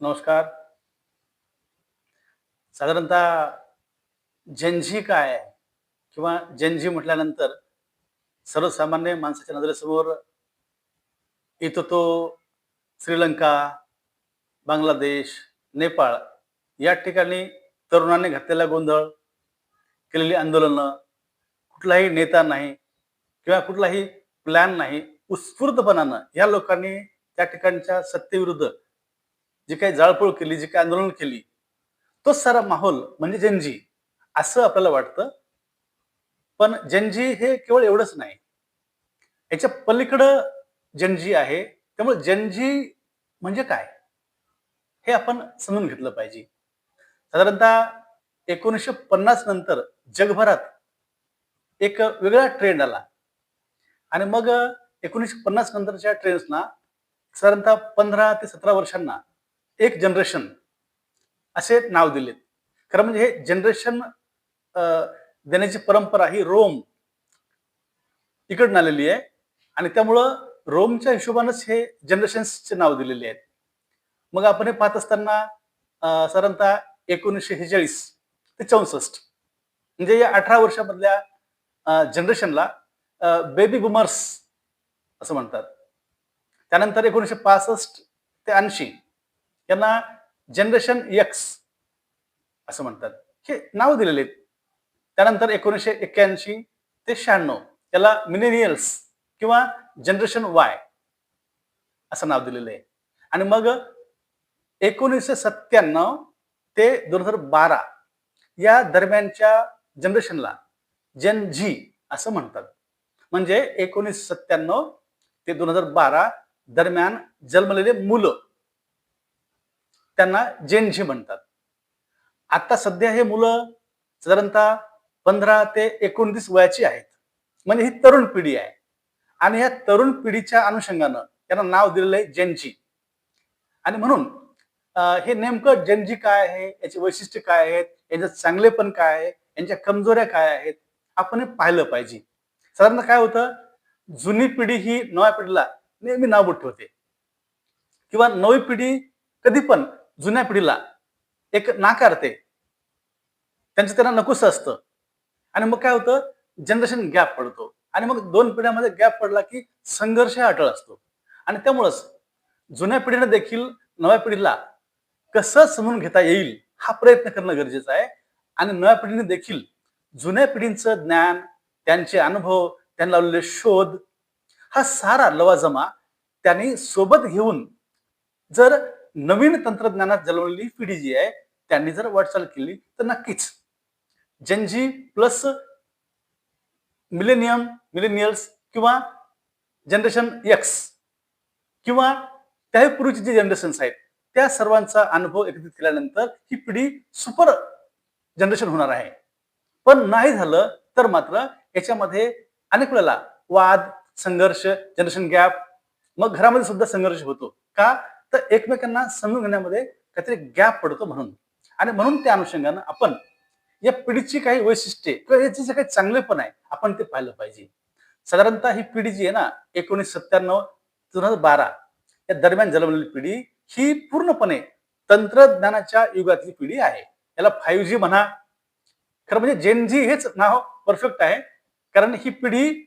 नमस्कार. साधारणतः जनजी काय आहे? किंवा जनजी म्हटल्यानंतर सर्वसामान्य माणसाच्या नजरेसमोर येतो तो श्रीलंका बांगलादेश नेपाळ या ठिकाणी तरुणांनी घातलेला गोंधळ केलेली आंदोलनं कुठलाही नेता नाही किंवा कुठलाही प्लॅन नाही उत्स्फूर्तपणानं या लोकांनी त्या ठिकाणच्या सत्तेविरुद्ध जी काही जाळपोळ केली जी काही आंदोलन केली तोच सारा माहोल म्हणजे जनजी असं आपल्याला वाटतं. पण जनजी हे केवळ एवढंच नाही. याच्या पलीकडं जनजी आहे. त्यामुळे जनजी म्हणजे काय? हे आपण समजून घेतलं पाहिजे. साधारणतः एकोणीसशे पन्नास नंतर जगभरात एक वेगळा ट्रेंड आला. आणि मग एकोणीसशे पन्नास नंतरच्या ट्रेंड्सना साधारणतः पंधरा ते सतरा वर्षांना एक जनरेशन असे नाव दिलेत. खरं म्हणजे हे जनरेशन देण्याची परंपरा ही रोम इकडून आलेली आहे आणि त्यामुळं रोमच्या हिशोबानंच हे जनरेशन्सचे नाव दिलेले आहेत. मग आपण हे पाहत असताना साधारणतः एकोणीसशे शेहेचाळीस ते चौसष्ट म्हणजे या अठरा वर्षामधल्या जनरेशनला बेबी बुमर्स असं म्हणतात. त्यानंतर एकोणीसशे पासष्ट ते ऐंशी यांना जनरेशन एक्स असं म्हणतात. हे नाव दिलेले आहेत. त्यानंतर एकोणीसशे एक्क्याऐंशी ते शहाण्णव त्याला मिलेनियल्स किंवा जनरेशन वाय असं नाव दिलेलं आहे. आणि मग एकोणीसशे सत्त्याण्णव ते दोन हजार बारा या दरम्यानच्या जनरेशनला जन झी असं म्हणतात. म्हणजे एकोणीसशे सत्त्याण्णव ते दोन हजार बारा दरम्यान जन्मलेले मुलं त्यांना जेनझी म्हणतात. आता सध्या हे मुलं साधारणतः पंधरा ते एकोणतीस वयाची आहेत. म्हणजे ही तरुण पिढी आहे. आणि ह्या तरुण पिढीच्या अनुषंगानं त्यांना नाव दिलेलं आहे जेनजी. आणि म्हणून हे नेमकं जेनजी काय आहे? याची वैशिष्ट्य काय आहेत? यांचं चांगलेपण काय आहे? यांच्या कमजोऱ्या काय आहेत? आपण हे पाहिलं पाहिजे. साधारण काय होतं? जुनी पिढी ही नव्या पिढीला नेहमी नाव ठेवते. किंवा नवी पिढी कधी पण जुन्या पिढीला एक नाकारते त्यांचं त्यांना नकोस असतं. आणि मग काय होतं? जनरेशन गॅप पडतो. आणि मग दोन पिढ्यामध्ये गॅप पडला की संघर्ष हा अटळ असतो. आणि त्यामुळंच जुन्या पिढीने देखील नव्या पिढीला कसं समजून घेता येईल हा प्रयत्न करणं गरजेचं आहे. आणि नव्या पिढीने देखील जुन्या पिढींचं ज्ञान त्यांचे अनुभव त्यांना लावलेले शोध हा सारा लवाजमा त्यांनी सोबत घेऊन जर नवीन तंत्रज्ञानात जन्मलेली पिढी जी आहे त्यांनी जर वाटचाल केली तर नक्कीच. Gen Z plus millennium millennials किंवा जनरेशन एक्स किंवा त्याही पूर्वीची जी जनरेशन्स आहेत त्या सर्वांचा अनुभव एकत्रित केल्यानंतर ही पिढी सुपर जनरेशन होणार आहे. पण नाही झालं तर मात्र याच्यामध्ये अनेक वेळेला वाद संघर्ष जनरेशन गॅप मग घरामध्ये सुद्धा संघर्ष होतो. का? तर एकमेकांना समजून घेण्यामध्ये काहीतरी गॅप पडतो म्हणून. आणि म्हणून त्या अनुषंगानं आपण या पिढीची काही वैशिष्ट्ये किंवा याचे जे काही चांगले पण आहे आपण ते पाहिलं पाहिजे. साधारणतः ही पिढी जी आहे ना एकोणीस सत्त्याण्णव दोन हजार बारा या दरम्यान जन्मलेली पिढी ही पूर्णपणे तंत्रज्ञानाच्या युगातली पिढी आहे. याला फाईव्ह जी म्हणा खरं म्हणजे जेनजी हेच नाव परफेक्ट आहे. कारण ही पिढी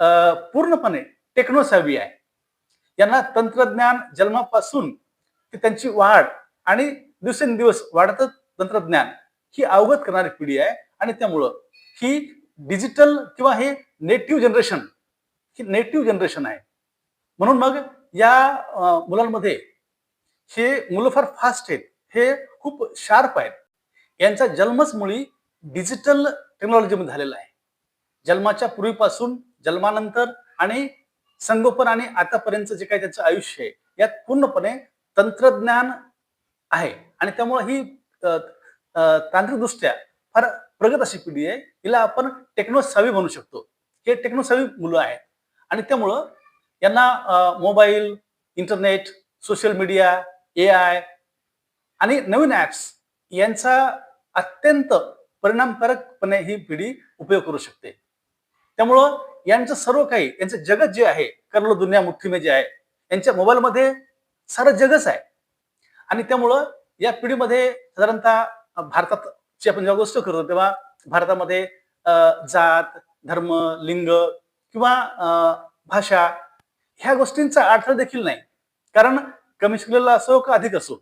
अं, पूर्णपणे टेक्नोसावी आहे. यांना तंत्रज्ञान जन्मापासून ते त्यांची वाढ आणि दिवसेंदिवस वाढत तंत्रज्ञान ही अवगत करणारी पिढी आहे. आणि त्यामुळं ही डिजिटल किंवा हे नेटिव्ह जनरेशन ही नेटिव्ह जनरेशन आहे. म्हणून मग या मुलांमध्ये हे मुलं फार फास्ट आहेत. हे खूप शार्प आहेत. यांचा जन्मच मुळी डिजिटल टेक्नॉलॉजीमध्ये झालेला आहे. जन्माच्या पूर्वीपासून जन्मानंतर आणि संगोपन आणि आतापर्यंत जे काही त्याचं आयुष्य आहे यात पूर्णपणे तंत्रज्ञान आहे. आणि त्यामुळे ही तांत्रिकदृष्ट्या फार प्रगत अशी पिढी आहे. हिला आपण टेक्नोसावी म्हणू शकतो. हे टेक्नोसावी मुलं आहेत. आणि त्यामुळं यांना mobile internet social media A I आणि नवीन ऍप्स यांचा अत्यंत परिणामकारकपणे ही पिढी उपयोग करू शकते. त्यामुळं यांचं सर्व काही यांचं जगत जे आहे करलो दुनिया मुठ्ठीमे जे आहे यांच्या मोबाईलमध्ये सारं जगच आहे. आणि त्यामुळं या पिढीमध्ये साधारणतः भारताची आपण जेव्हा गोष्ट करतो तेव्हा भारतामध्ये अं, जात धर्म लिंग किंवा अं, भाषा ह्या गोष्टींचा अर्थ देखील नाही. कारण कमी शिकलेला असो का अधिक असो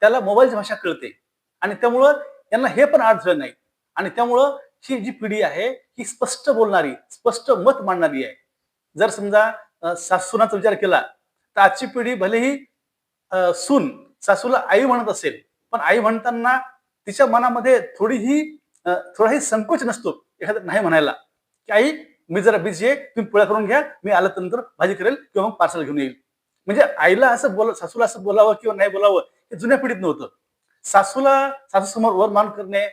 त्याला मोबाईलची भाषा कळते. आणि त्यामुळं यांना हे पण अडथळं नाही. आणि त्यामुळं ही जी पिढी आहे ही स्पष्ट बोलणारी स्पष्ट मत मांडणारी आहे. जर समजा सासूनाचा विचार केला तर आजची पिढी भलेही सून सासूला आई म्हणत असेल पण आई म्हणताना तिच्या मनामध्ये थोडीही थोडाही संकोच नसतो एखादं नाही म्हणायला की आई मी जरा बिझी आहे तुम्ही पोळ्या करून घ्या मी आलं तर नंतर भाजी करेल किंवा मग पार्सल घेऊन येईल. म्हणजे आईला असं बोल सासूला असं बोलावं किंवा नाही बोलावं हे जुन्या पिढीत नव्हतं. सासूला सासू समोर वर मान करणे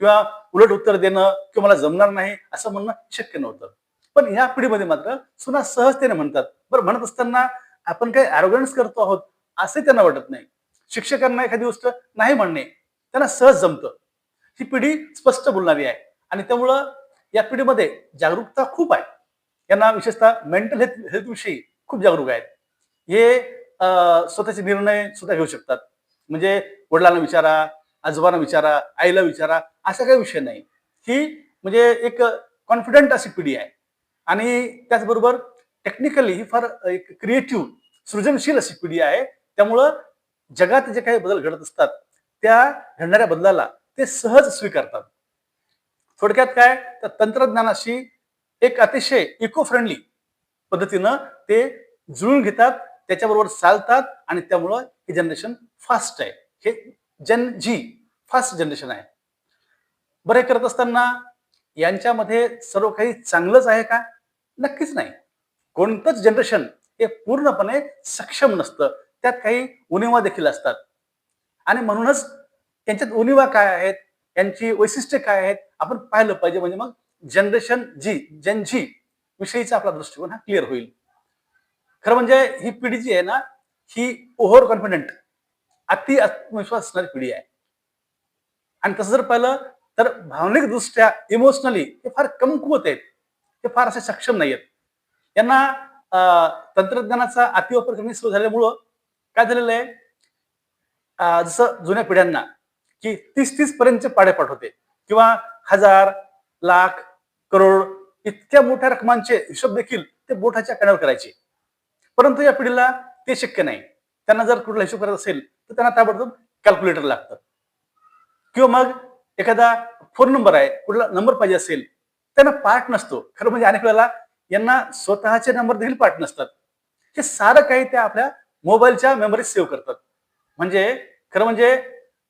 किंवा उलट उत्तर देणं किंवा मला जमणार नाही असं म्हणणं शक्य नव्हतं. पण या पिढीमध्ये मात्र सुना सहजतेने म्हणतात. बरं म्हणत असताना आपण काही अरोगन्स करतो आहोत असे त्यांना वाटत नाही. शिक्षकांना एखादी गोष्ट नाही म्हणणे त्यांना सहज जमतं. ही पिढी स्पष्ट बोलणारी आहे. आणि त्यामुळं या पिढीमध्ये जागरूकता खूप आहे. यांना विशेषतः मेंटल हेल्थ हेल्थविषयी खूप जागरूक आहेत. हे स्वतःचे निर्णय स्वतः घेऊ शकतात. म्हणजे वडिलांना विचारा आजोबांना विचारा आईला विचारा असा काही विषय नाही. ही म्हणजे एक कॉन्फिडंट अशी पिढी आहे. आणि त्याचबरोबर टेक्निकली ही फार एक क्रिएटिव्ह सृजनशील अशी पिढी आहे. त्यामुळं जगात जे काही बदल घडत असतात त्या घडणाऱ्या बदलाला ते सहज स्वीकारतात. थोडक्यात काय? तर तंत्रज्ञानाशी एक अतिशय इको फ्रेंडली पद्धतीनं ते जुळून घेतात त्याच्याबरोबर चालतात आणि त्यामुळं हे जनरेशन फास्ट आहे. हे जन जी फास्ट जनरेशन आहे. बरे हे करत असताना यांच्यामध्ये सर्व काही चांगलंच आहे का? नक्कीच नाही. कोणतंच जनरेशन हे पूर्णपणे सक्षम नसतं. त्यात काही उणिवा देखील असतात. आणि म्हणूनच त्यांच्यात उणिवा काय आहेत? त्यांची वैशिष्ट्ये काय आहेत? आपण पाहिलं पाहिजे. म्हणजे मग जनरेशन जी जन जी विषयीचा आपला दृष्टिकोन हा क्लिअर होईल. खरं म्हणजे ही पिढी जी आहे ना ही ओव्हर कॉन्फिडंट अति आत्मविश्वास असणारी पिढी आहे. आणि तसं जर पाहिलं तर भावनिकदृष्ट्या इमोशनली ते फार कमकुवत आहेत. ते फार असे सक्षम नाही आहेत यांना अं, तंत्रज्ञानाचा अतिवापर करणे सुरू झाल्यामुळं काय झालेलं आहे? जसं जुन्या पिढ्यांना की तीस तीस पर्यंतचे पाडे होते. किंवा हजार लाख करोड इतक्या मोठ्या रकमांचे हिशोब देखील ते बोटाच्या कण्यावर करायचे. परंतु या पिढीला ते शक्य नाही. त्यांना जर कुठला हिशोब करत असेल तर त्यांना ताबडतोब कॅल्क्युलेटर लागतं. किंवा मग एखादा फोन नंबर आहे कुठला नंबर पाहिजे असेल त्यांना पाठ नसतो. खरं म्हणजे अनेक वेळेला यांना स्वतःचे नंबर देखील पाठ नसतात. हे सारं काही त्या आपल्या मोबाईलच्या मेमरीत सेव्ह करतात. म्हणजे खरं म्हणजे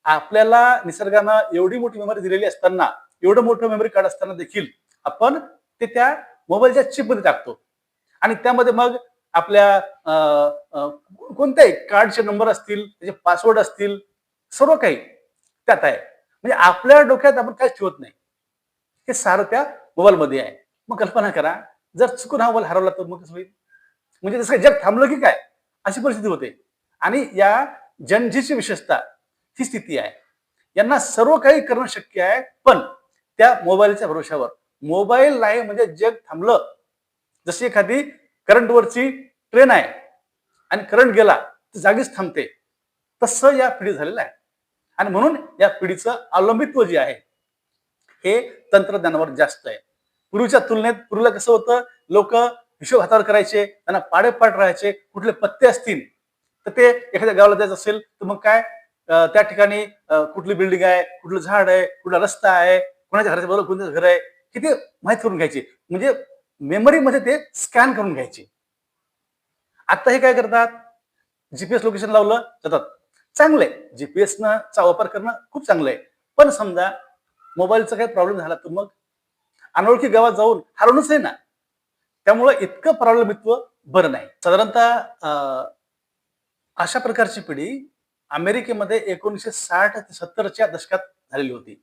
आपल्याला निसर्गानं एवढी मोठी मेमरी दिलेली असताना एवढं मोठं मेमरी कार्ड असताना देखील आपण ते त्या मोबाईलच्या चिपमध्ये टाकतो. आणि त्यामध्ये मग आपल्या अं, कोणत्याही कार्डचे नंबर असतील त्याचे पासवर्ड असतील सर्व काही त्यात आहे. म्हणजे आपल्या डोक्यात आपण काहीच ठेवत नाही. हे सारं त्या मोबाईलमध्ये आहे. मग कल्पना करा जर चुकून हा मोबाईल हरवला तर मग कसं होईल? म्हणजे जसं काही जग थांबलं की काय? अशी परिस्थिती होते. आणि या जनजीची विशेषता ही स्थिती आहे. यांना सर्व काही करणं शक्य आहे पण त्या मोबाईलच्या भरोशावर मोबाईल नाही म्हणजे जग थांबलं. जशी एखादी करंटवरची ट्रेन आहे आणि करंट गेला तर जागीच थांबते. तसं या पिढी झालेलं आहे. आणि म्हणून या पिढीचं अवलंबित्व जे आहे हे तंत्रज्ञानावर जास्त आहे. पूर्वीच्या तुलनेत पूर्वीला कसं होतं लोक हिशोब हातावर करायचे त्यांना पाडेपाठ राहायचे कुठले पत्ते असतील तर ते एखाद्या गावाला जायचं असेल तर मग काय त्या ठिकाणी कुठली बिल्डिंग आहे कुठलं झाड आहे कुठला रस्ता आहे कोणाच्या घराच्या बरोबर कोणत्याचं घर आहे किती माहिती करून घ्यायचे. म्हणजे मेमरीमध्ये ते स्कॅन करून घ्यायचे. आता हे काय करतात? जीपीएस लोकेशन लावलं जातात. चांगलंय जीपीएस चा वापर करणं खूप चांगलं आहे. पण समजा मोबाईलचा काही प्रॉब्लेम झाला तर मग अनोळखी गावात जाऊन हरवणच आहे ना. त्यामुळं इतकं प्रॉब्लेमित्व बरं नाही. साधारणतः अशा प्रकारची पिढी अमेरिकेमध्ये एकोणीसशे साठ ते सत्तरच्या दशकात झालेली होती.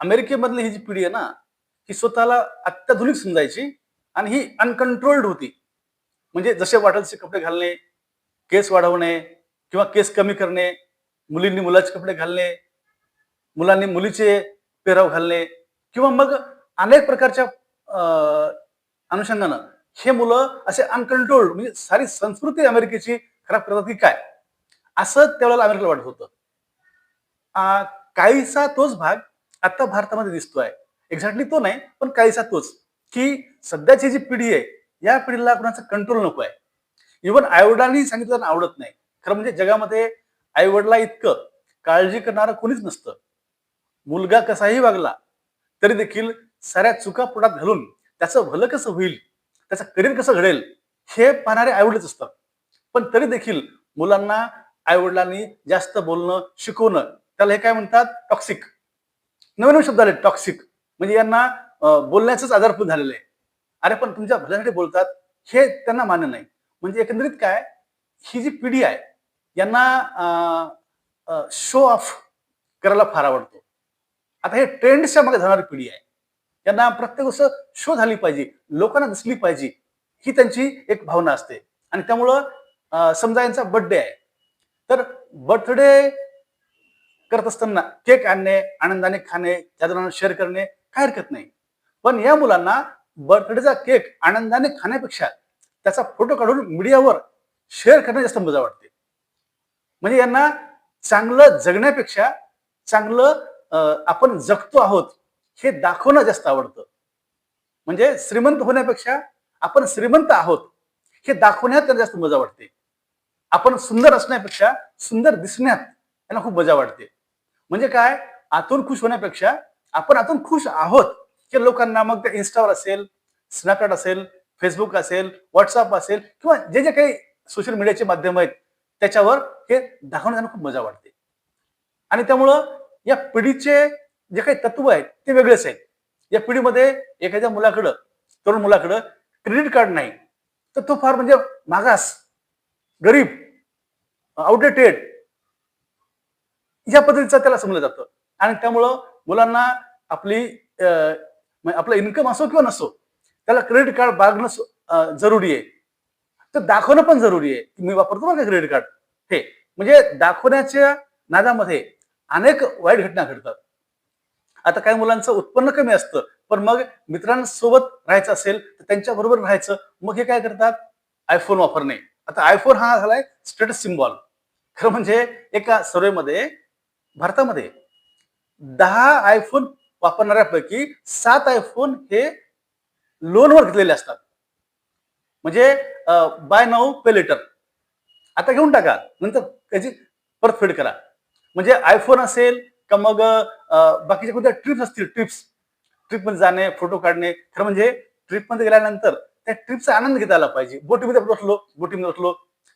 अमेरिकेमधली ही जी पिढी आहे ना ही स्वतःला अत्याधुनिक समजायची. आणि ही अनकंट्रोल्ड होती. म्हणजे जसे वाटेल तसे कपडे घालणे केस वाढवणे किंवा केस कमी करणे मुलींनी मुलाचे कपडे घालणे मुलांनी मुलीचे पेहराव घालणे किंवा मग अनेक प्रकारच्या अं, अनुषंगानं हे मुलं असे अनकंट्रोल्ड म्हणजे सारी संस्कृती अमेरिकेची खराब करतात की काय? असं त्यावेळेला अमेरिकेला वाटत होतं. काहीसा तोच भाग आता भारतामध्ये दिसतोय. एक्झॅक्टली तो नाही पण काहीसा तोच. की सध्याची जी पिढी आहे या पिढीला कोणाचा कंट्रोल नको आहे. इव्हन आईवडिलांनी सांगितलं आवडत नाही. खरं म्हणजे जगामध्ये आईवडला इतकं काळजी करणारं कोणीच नसतं. मुलगा कसाही वागला तरी देखील साऱ्या चुका पोटात घालून त्याचं भलं कसं होईल त्याचं करिअर कसं घडेल हे पाहणारे आईवडच असतात. पण तरी देखील मुलांना आईवडिलांनी जास्त बोलणं शिकवणं त्याला हे काय म्हणतात? टॉक्सिक नवीन शब्द आले टॉक्सिक म्हणजे यांना बोलण्याचंच आधारभूत झालेलं आहे. अरे पण तुमच्या भल्यासाठी बोलतात हे त्यांना मान्य नाही. म्हणजे एकंदरीत काय ही जी पिढी आहे यांना शो ऑफ करायला फार आवडतो. आता हे ट्रेंडच्या मागे जाणारी पिढी आहे. यांना प्रत्येक गोष्ट शो झाली पाहिजे लोकांना दिसली पाहिजे ही त्यांची एक भावना असते. आणि त्यामुळं समजा यांचा बर्थडे आहे. तर बर्थडे करत असताना केक आणणे आनंदाने खाणे त्यादरम्यान शेअर करणे काय हरकत नाही. पण या मुलांना बर्थडेचा केक आनंदाने खाण्यापेक्षा त्याचा फोटो काढून मीडियावर शेअर करणे जास्त मजा वाटते. म्हणजे यांना चांगलं जगण्यापेक्षा चांगलं अं, आपण जगतो आहोत हे दाखवणं जास्त आवडतं. म्हणजे श्रीमंत होण्यापेक्षा आपण श्रीमंत आहोत हे दाखवण्यात त्यांना जास्त मजा वाटते. आपण सुंदर असण्यापेक्षा सुंदर दिसण्यात त्यांना खूप मजा वाटते. म्हणजे काय? आतून खुश होण्यापेक्षा आपण आतून खुश आहोत. की लोकांना मग ते इन्स्टावर असेल स्नॅपचॅट असेल फेसबुक असेल व्हॉट्सअप असेल किंवा जे जे काही सोशल मीडियाचे माध्यम आहेत त्याच्यावर हे दाखवण्यात खूप मजा वाटते. आणि त्यामुळं या पिढीचे जे काही तत्व आहेत ते वेगळेच आहेत. या पिढीमध्ये एखाद्या मुलाकडं तरुण मुलाकडं क्रेडिट कार्ड नाही तर तो फार म्हणजे मागास गरीब आउटडेटेड या पद्धतीचं त्याला समजलं जातं. आणि त्यामुळं मुलांना आपली अं, म्हणजे आपलं इन्कम असो किंवा नसो त्याला क्रेडिट कार्ड बाळगणं जरुरी आहे. तर दाखवणं पण जरुरी आहे की मी वापरतो बघा क्रेडिट कार्ड हे म्हणजे दाखवण्याच्या नादामध्ये अनेक वाईट घटना घडतात. आता काही मुलांचं उत्पन्न कमी असतं पण मग मित्रांसोबत राहायचं असेल तर त्यांच्या बरोबर राहायचं मग हे काय करतात? आयफोन वापरणे. आता आयफोन हा झालाय स्टेटस सिम्बॉल खरं म्हणजे एका सर्वेमध्ये भारतामध्ये दहा आयफोन वापरणाऱ्यापैकी सात आयफोन हे लोनवर घेतलेले असतात. म्हणजे बाय नाऊ पे लेटर आता घेऊन टाका. नंतर त्याची परतफेड करा. म्हणजे आयफोन असेल का मग बाकीच्या कोणत्या ट्रिप्स असतील ट्रिप्स ट्रिपमध्ये जाणे फोटो काढणे. खरं म्हणजे ट्रिपमध्ये गेल्यानंतर त्या ट्रिपचा आनंद घेता आला पाहिजे. बोटीमध्ये बसलो बोटीमध्ये बसलो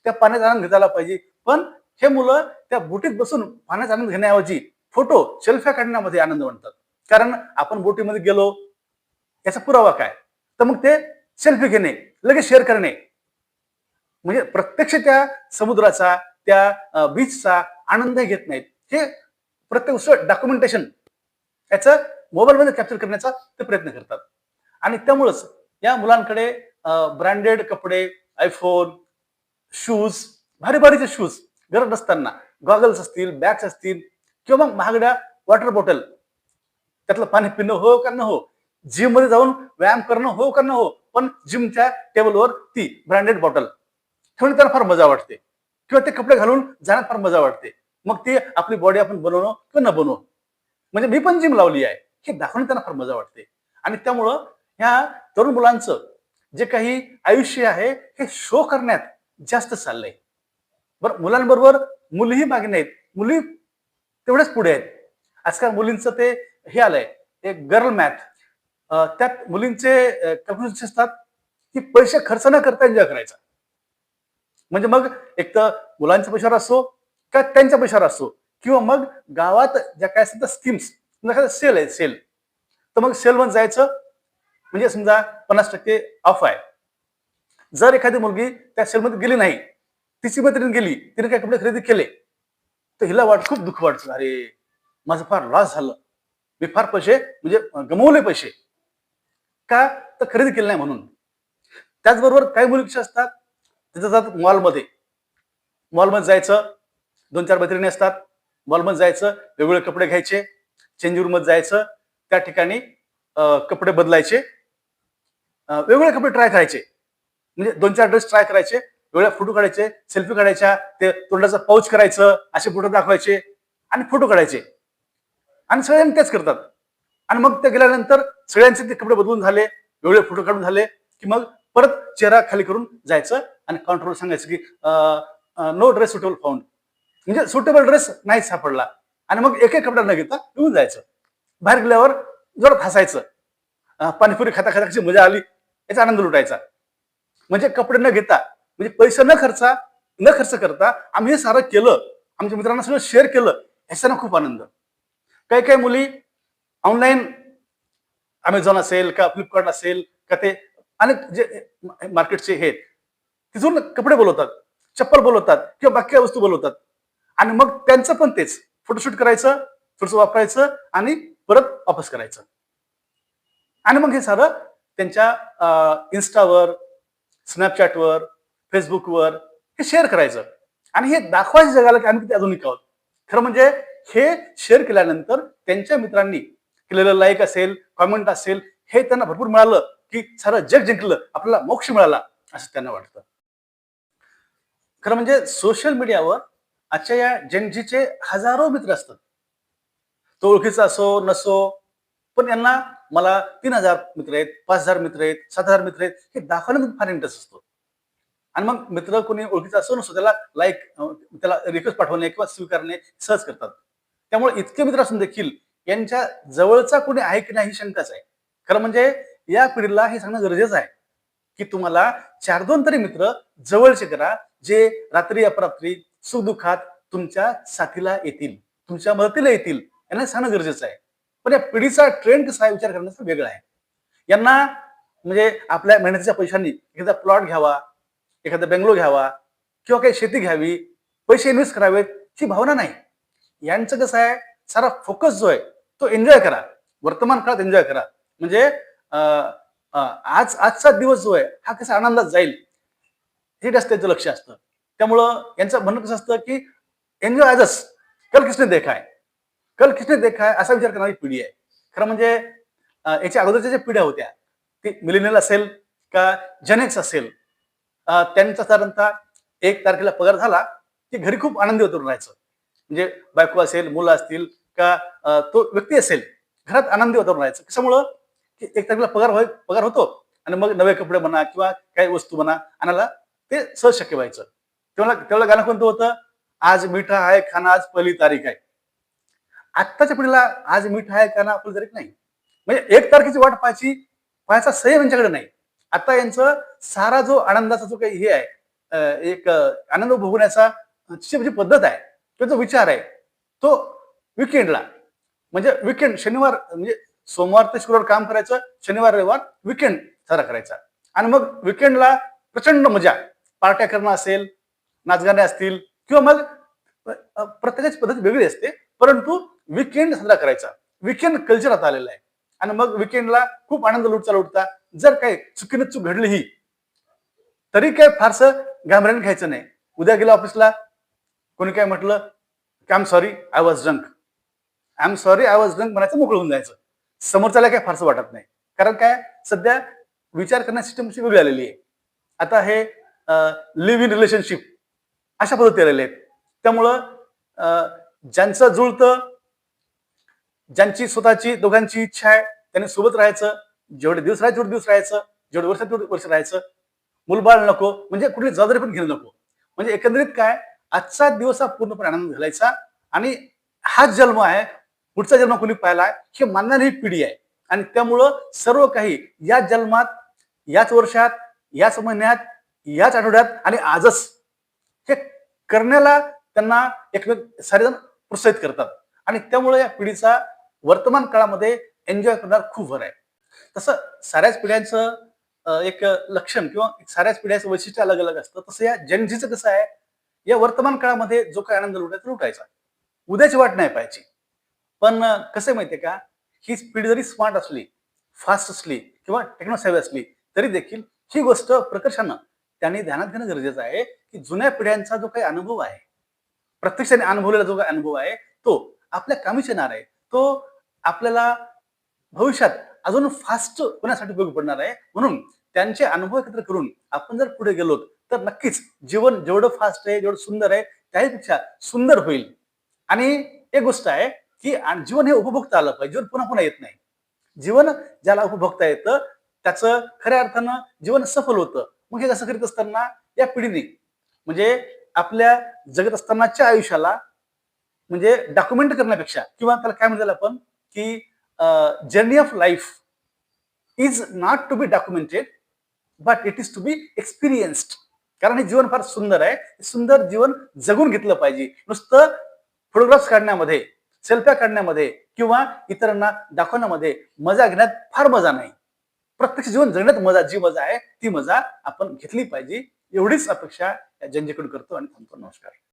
त्या पाण्याचा आनंद घेता आला पाहिजे. पण हे मुलं त्या बोटीत बसून पाण्याचा आनंद घेण्याऐवजी फोटो सेल्फ्या काढण्यामध्ये आनंद म्हणतात कारण आपण बोटीमध्ये गेलो याचा पुरावा काय? तर मग ते सेल्फी घेणे लगेच शेअर करणे. म्हणजे प्रत्यक्ष त्या समुद्राचा त्या बीचचा आनंद घेत नाहीत. हे प्रत्येक डॉक्युमेंटेशन याचं मोबाईलमध्ये कॅप्चर करण्याचा ते प्रयत्न करतात. आणि त्यामुळंच या मुलांकडे ब्रँडेड कपडे आयफोन शूज भारी भारीचे शूज गरज नसताना गॉगल्स असतील बॅग्स असतील किंवा मग महागड्या वॉटर बॉटल त्यातलं पाणी पिणं हो का न हो? जिममध्ये जाऊन व्यायाम करणं हो का न हो? पण जिमच्या टेबलवर ती ब्रँडेड बॉटल. ठेवणे त्यांना फार मजा वाटते. किंवा ते कपडे घालून जाण्यात फार मजा वाटते. मग ती आपली बॉडी आपण बनवणं किंवा न बनवू म्हणजे मी पण जिम लावली आहे. हे दाखवणे त्यांना फार मजा वाटते. आणि त्यामुळं ह्या तरुण मुलांचं जे काही आयुष्य आहे हे शो करण्यात जास्त चाललंय. बरं मुलांबरोबर मुलीही मागे नाहीत. मुली तेवढ्याच पुढे आहेत. आजकाल मुलींचं ते हे आलंय एक गर्ल मॅथ त्यात मुलींचे कॅल्क्युलेशन असतात की पैसे खर्च न करता एन्जॉय करायचा. म्हणजे मग एक तर मुलांच्या पैशावर असो का त्यांच्या पैशावर असो किंवा मग गावात ज्या काय असतात स्कीम्स सेल आहे सेल तर मग सेलमध्ये जायचं म्हणजे समजा पन्नास टक्के ऑफ आहे. जर एखादी मुलगी त्या सेलमध्ये गेली नाही तिची मैत्रीण गेली तिने काय कपडे खरेदी केले तर हिला वाट खूप दुःख वाटतं. अरे माझं फार लॉस झालं. मी फार पैसे म्हणजे गमवले पैसे. का? तर खरेदी केलं नाही म्हणून. त्याचबरोबर काही मुली कशा असतात? तिथं जातात मॉलमध्ये. मॉलमध्ये जायचं दोन चार मैत्रिणी असतात. मॉलमध्ये जायचं वेगवेगळे कपडे घ्यायचे. चेंज रूममध्ये जायचं. त्या ठिकाणी कपडे बदलायचे. वेगवेगळे कपडे ट्राय करायचे. म्हणजे दोन चार ड्रेस ट्राय करायचे. वेगळ्या फोटो काढायचे सेल्फी काढायच्या ते तोंडाचा पाऊच करायचं असे फोटो दाखवायचे आणि फोटो काढायचे. आणि सगळ्यांनी तेच करतात. आणि मग ते गेल्यानंतर सगळ्यांचे ते कपडे बदलून झाले वेगळे फोटो काढून झाले की मग परत चेहरा खाली करून जायचं आणि काउंटरवर सांगायचं की नो ड्रेस सुटेबल फाउंड म्हणजे सुटेबल ड्रेस नाही सापडला. आणि मग एक एक कपडा न घेता येऊन जायचं. बाहेर गेल्यावर जोरात हसायचं. पाणीपुरी खाता खाता कशी मजा आली याचा आनंद लुटायचा. म्हणजे कपडे न घेता म्हणजे पैसे न खर्चा न खर्च करता आम्ही हे सारं केलं. आमच्या मित्रांना सगळं शेअर केलं ह्याचा खूप आनंद. काही काही मुली ऑनलाईन अमेझॉन असेल का फ्लिपकार्ट असेल का ते अनेक जे मार्केटचे हे आहेत, तिथून कपडे बोलवतात चप्पल बोलवतात किंवा बाकी वस्तू बोलवतात. आणि मग त्यांचं पण तेच. फोटोशूट करायचं थोडस वापरायचं आणि परत वापस करायचं. आणि मग हे सारं त्यांच्या इन्स्टावर स्नॅपचॅटवर फेसबुकवर हे शेअर करायचं. आणि हे दाखवायचं जगाला की आम्ही किती आधुनिक आहोत. खरं म्हणजे हे शेअर केल्यानंतर त्यांच्या मित्रांनी केलेलं लाईक असेल कॉमेंट असेल हे त्यांना भरपूर मिळालं की सारं जग जिंकलं आपल्याला मोक्ष मिळाला असं त्यांना वाटतं. खरं म्हणजे सोशल मीडियावर आजच्या या जनजीचे हजारो मित्र असतात. तो ओळखीचा असो नसो पण यांना मला तीन हजार मित्र आहेत पाच हजार मित्र आहेत सात हजार मित्र आहेत हे दाखवण्यामध्ये फार इंटरेस्ट असतो. आणि मग मित्र कोणी ओळखीचा असो नसो त्याला लाईक त्याला रिक्वेस्ट पाठवणे किंवा स्वीकारणे सहज करतात. त्यामुळे इतके मित्र असून देखील यांच्या जवळचा कोणी आहे की नाही ही शंकाच आहे. खरं म्हणजे या पिढीला हे सांगणं गरजेचं आहे की तुम्हाला चार दोन तरी मित्र जवळचे करा जे रात्री अपरात्री सुखदुःखात तुमच्या साथीला येतील तुमच्या मदतीला येतील यांना सांगणं गरजेचं आहे. पण या पिढीचा ट्रेंड कसा आहे विचार करण्याचा वेगळा आहे. यांना म्हणजे आपल्या मेहनतीच्या पैशांनी एखादा प्लॉट घ्यावा एखादा बंगलो घ्यावा किंवा काही शेती घ्यावी पैसे इन्व्हेस्ट करावेत ही भावना नाही. यांचं कसं आहे? सारा फोकस जो आहे तो एन्जॉय करा. वर्तमान काळात एन्जॉय करा. म्हणजे आज आजचा दिवस जो आहे हा कसा आनंदात जाईल? हे जास्त त्यांचं लक्ष असतं. त्यामुळं यांचं म्हणणं कसं असतं की एन्जॉय आजच कल किसने देखा कल किसने देखा असा विचार करणारी पिढी आहे. खरं म्हणजे याच्या अगोदरच्या ज्या पिढ्या होत्या ती मिलिनियल असेल का जनेक्स असेल त्यांचा साधारणतः एक तारखेला पगार झाला की घरी खूप आनंदी होतो राहायचं. म्हणजे बायको असेल मुलं असतील का तो व्यक्ती असेल घरात आनंदी वातावरण राहायचं कशामुळं? की एक तारखेला पगार होय पगार होतो आणि मग नवे कपडे म्हणा किंवा काही वस्तू म्हणा आणायला ते सहज शक्य व्हायचं. तेव्हा तेवढं गाणं कोणतं होतं? आज मिठा आहे खाना आज पहिली तारीख आहे. आत्ताच्या पिढीला आज मिठा आहे खाना पहिली तारीख नाही. म्हणजे एक तारखेची वाट पाहायची पाहायचा संयम यांच्याकडे नाही. आता यांचं सारा जो आनंदाचा जो काही हे आहे एक आनंद भोगण्याचा ची जी पद्धत आहे तो जो विचार आहे. तो विकेंडला म्हणजे विकेंड शनिवार म्हणजे सोमवार ते शुक्रवार काम करायचं शनिवार रविवार विकेंड साजरा करायचा. आणि मग विकेंडला प्रचंड मजा पार्ट्या करणं असेल नाचगाणे असतील किंवा मग प्रत्येकाची पद्धत वेगळी असते परंतु विकेंड साजरा करायचा. विकेंड कल्चर आता आलेला आहे. आणि मग विकेंडला खूप आनंद लुटता लुटता जर काही चुकीने चूक घडली ही तरी काय फारसं घाबराने घ्यायचं नाही. उद्या गेला ऑफिसला कोणी काय म्हटलं की आम sorry I was drunk I am sorry I was drunk म्हणायचं मोकळं होऊन जायचं. समोरच्याला काय फारसं वाटत नाही. कारण काय? सध्या विचार करण्याची सिस्टमची वेगळी आलेली आहे. आता हे लिव्ह इन रिलेशनशिप अशा पद्धती आलेल्या आहेत. त्यामुळं अं, ज्यांचं जुळतं ज्यांची स्वतःची दोघांची इच्छा आहे त्यांनी सोबत राहायचं. जेवढे दिवस राहायचे तेवढे दिवस राहायचं. जेवढे वर्ष तेवढे वर्ष राहायचं. मुलबाळ नको म्हणजे कुठली जबाबदारी पण घेणं नको. म्हणजे एकंदरीत काय? आजचा दिवस हा पूर्णपणे आनंद घालायचा. आणि हाच जन्म आहे पुढचा जन्म कोणी पाहिला हे मानणारी ही पिढी आहे. आणि त्यामुळं सर्व काही या जन्मात याच वर्षात याच महिन्यात याच आठवड्यात आणि आजच हे करण्याला त्यांना एकमेक सारेजण प्रोत्साहित करतात. आणि त्यामुळे या पिढीचा वर्तमान काळामध्ये एन्जॉय करणार खूप भर आहे. तसं साऱ्याच पिढ्यांचं एक लक्षण किंवा साऱ्याच पिढ्याचं वैशिष्ट्य अलग अलग असतं. तसं या जनजीचं कसं आहे या वर्तमान काळामध्ये जो काय आनंद लुटायचा लुटायचा उद्याची वाट नाही पाहायची. पण कसं माहितीये का? ही पिढी जरी स्मार्ट असली फास्ट असली किंवा टेक्नोसेव्ही असली तरी देखील ही गोष्ट प्रकर्षानं त्यांनी ध्यानात घेणं गरजेचं आहे की जुन्या पिढ्यांचा जो काही अनुभव आहे प्रत्यक्षाने अनुभवलेला जो काही अनुभव आहे तो आपल्या कामीच येणार आहे. तो आपल्याला भविष्यात अजून फास्ट होण्यासाठी उपयोग पडणार आहे. म्हणून त्यांचे अनुभव एकत्र करून आपण जर पुढे गेलो तर नक्कीच जीवन जेवढं फास्ट आहे जेवढं सुंदर आहे त्याहीपेक्षा सुंदर होईल. आणि एक गोष्ट आहे की जीवन हे उपभोगता आलं पाहिजे जीवन पुन्हा पुन्हा येत नाही. जीवन ज्याला उपभोगता येतं त्याचं खऱ्या अर्थानं जीवन सफल होतं. मग हे कसं करीत असताना? या पिढीने. म्हणजे आपल्या जगत असतानाच्या आयुष्याला म्हणजे डॉक्युमेंट करण्यापेक्षा किंवा त्याला काय म्हणतात आपण? की journey of life is not to be documented but it is to be experienced कारण हे जीवन फार सुंदर आहे. सुंदर जीवन जगून घेतलं पाहिजे. नुसतं फोटोग्राफ्स काढण्यामध्ये सेल्फ्या काढण्यामध्ये किंवा इतरांना दाखवण्यामध्ये मजा घेण्यात फार मजा नाही. प्रत्यक्ष जीवन जगण्यात मजा जी मजा आहे ती मजा आपण घेतली पाहिजे. एवढीच अपेक्षा या जनतेकडून करतो आणि थांबतो. नमस्कार.